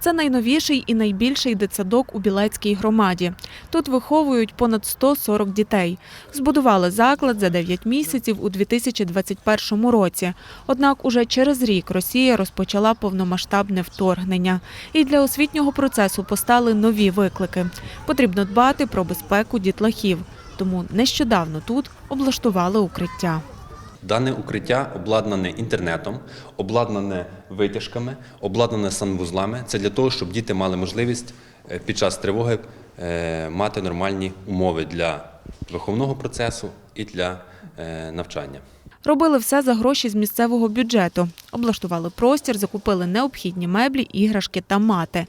Це найновіший і найбільший дитсадок у Білецькій громаді. Тут виховують понад 140 дітей. Збудували заклад за 9 місяців у 2021 році. Однак уже через рік Росія розпочала повномасштабне вторгнення. І для освітнього процесу постали нові виклики. Потрібно дбати про безпеку дітлахів. Тому нещодавно тут облаштували укриття. Дане укриття обладнане інтернетом, обладнане витяжками, обладнане санвузлами. Це для того, щоб діти мали можливість е, під час тривоги е, мати нормальні умови для виховного процесу і для е, навчання. Робили все за гроші з місцевого бюджету. Облаштували простір, закупили необхідні меблі, іграшки та мати.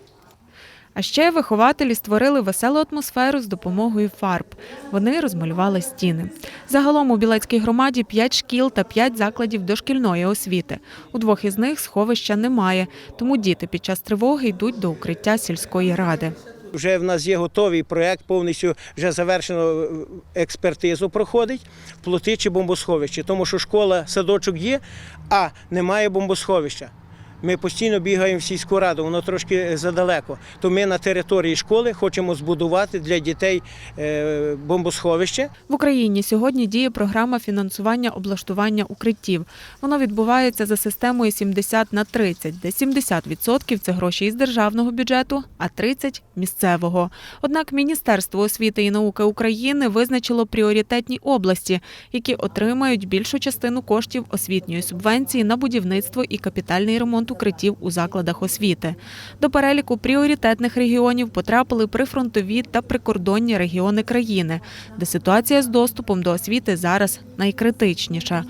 А ще вихователі створили веселу атмосферу з допомогою фарб. Вони розмалювали стіни. Загалом у Білецькій громаді 5 шкіл та 5 закладів дошкільної освіти. У двох із них сховища немає, тому діти під час тривоги йдуть до укриття сільської ради. Вже в нас є готовий проект, повністю вже завершено експертизу проходить плоти чи бомбосховище, тому що школа, садочок є, а немає бомбосховища. Ми постійно бігаємо в сільську раду, воно трошки задалеко. То ми на території школи хочемо збудувати для дітей е, бомбосховище. В Україні сьогодні діє програма фінансування облаштування укриттів. Воно відбувається за системою 70 на 30, де 70% – це гроші із державного бюджету, а 30 – місцевого. Однак Міністерство освіти і науки України визначило пріоритетні області, які отримають більшу частину коштів освітньої субвенції на будівництво і капітальний ремонт укриттів у закладах освіти. До переліку пріоритетних регіонів потрапили прифронтові та прикордонні регіони країни, де ситуація з доступом до освіти зараз найкритичніша.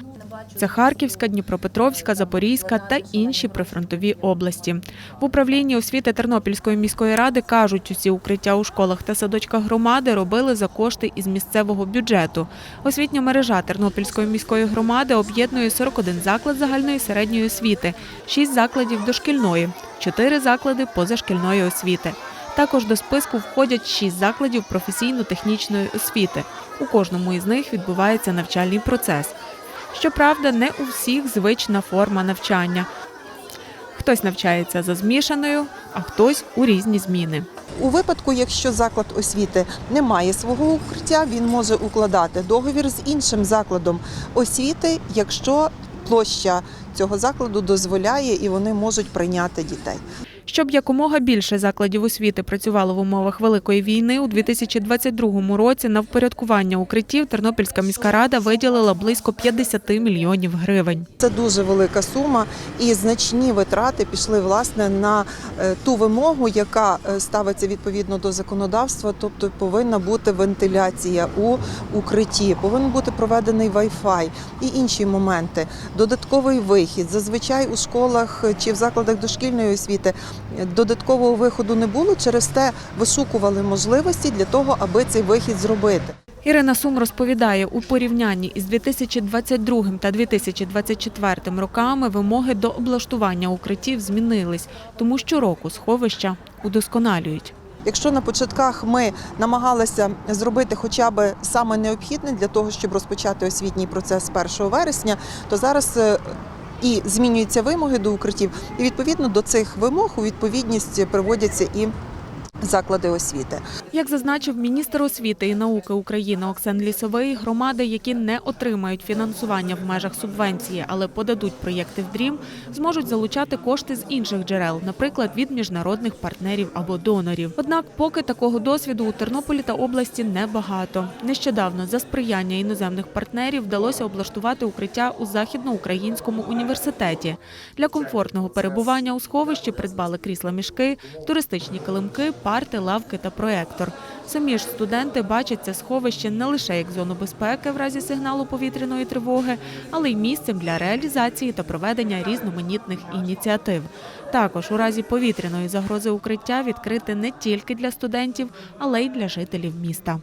Це Харківська, Дніпропетровська, Запорізька та інші прифронтові області. В управлінні освіти Тернопільської міської ради кажуть, усі укриття у школах та садочках громади робили за кошти із місцевого бюджету. Освітня мережа Тернопільської міської громади об'єднує 41 заклад загальної середньої освіти, 6 закладів дошкільної, 4 заклади позашкільної освіти. Також до списку входять 6 закладів професійно-технічної освіти. У кожному із них відбувається навчальний процес. Щоправда, не у всіх звична форма навчання. Хтось навчається за змішаною, а хтось у різні зміни. У випадку, якщо заклад освіти не має свого укриття, він може укладати договір з іншим закладом освіти, якщо площа цього закладу дозволяє і вони можуть прийняти дітей. Щоб якомога більше закладів освіти працювало в умовах великої війни, у 2022 році на впорядкування укриттів Тернопільська міська рада виділила близько 50 мільйонів гривень. Це дуже велика сума, і значні витрати пішли власне на е, ту вимогу, яка е, ставиться відповідно до законодавства, тобто повинна бути вентиляція у укритті, повинен бути проведений Wi-Fi і інші моменти. Додатковий вихід. Зазвичай у школах чи в закладах дошкільної освіти додаткового виходу не було. Через те вишукували можливості для того, аби цей вихід зробити. Ірина Сум розповідає, у порівнянні із 2022 та 2024 роками вимоги до облаштування укриттів змінились, тому щороку сховища удосконалюють. Якщо на початках ми намагалися зробити хоча б саме необхідне для того, щоб розпочати освітній процес з 1 вересня, то зараз е, і змінюються вимоги до укриттів, і відповідно до цих вимог у відповідність приводяться і заклади освіти. Як зазначив міністр освіти і науки України Оксен Лісовий, громади, які не отримають фінансування в межах субвенції, але подадуть проєкти в дрім, зможуть залучати кошти з інших джерел, наприклад, від міжнародних партнерів або донорів. Однак, поки такого досвіду у Тернополі та області небагато. Нещодавно за сприяння іноземних партнерів вдалося облаштувати укриття у західноукраїнському університеті. Для комфортного перебування у сховищі придбали крісла мішки, туристичні килимки, парти, лавки та проектор. Самі ж студенти бачать це сховище не лише як зону безпеки в разі сигналу повітряної тривоги, але й місцем для реалізації та проведення різноманітних ініціатив. Також у разі повітряної загрози укриття відкрите не тільки для студентів, але й для жителів міста.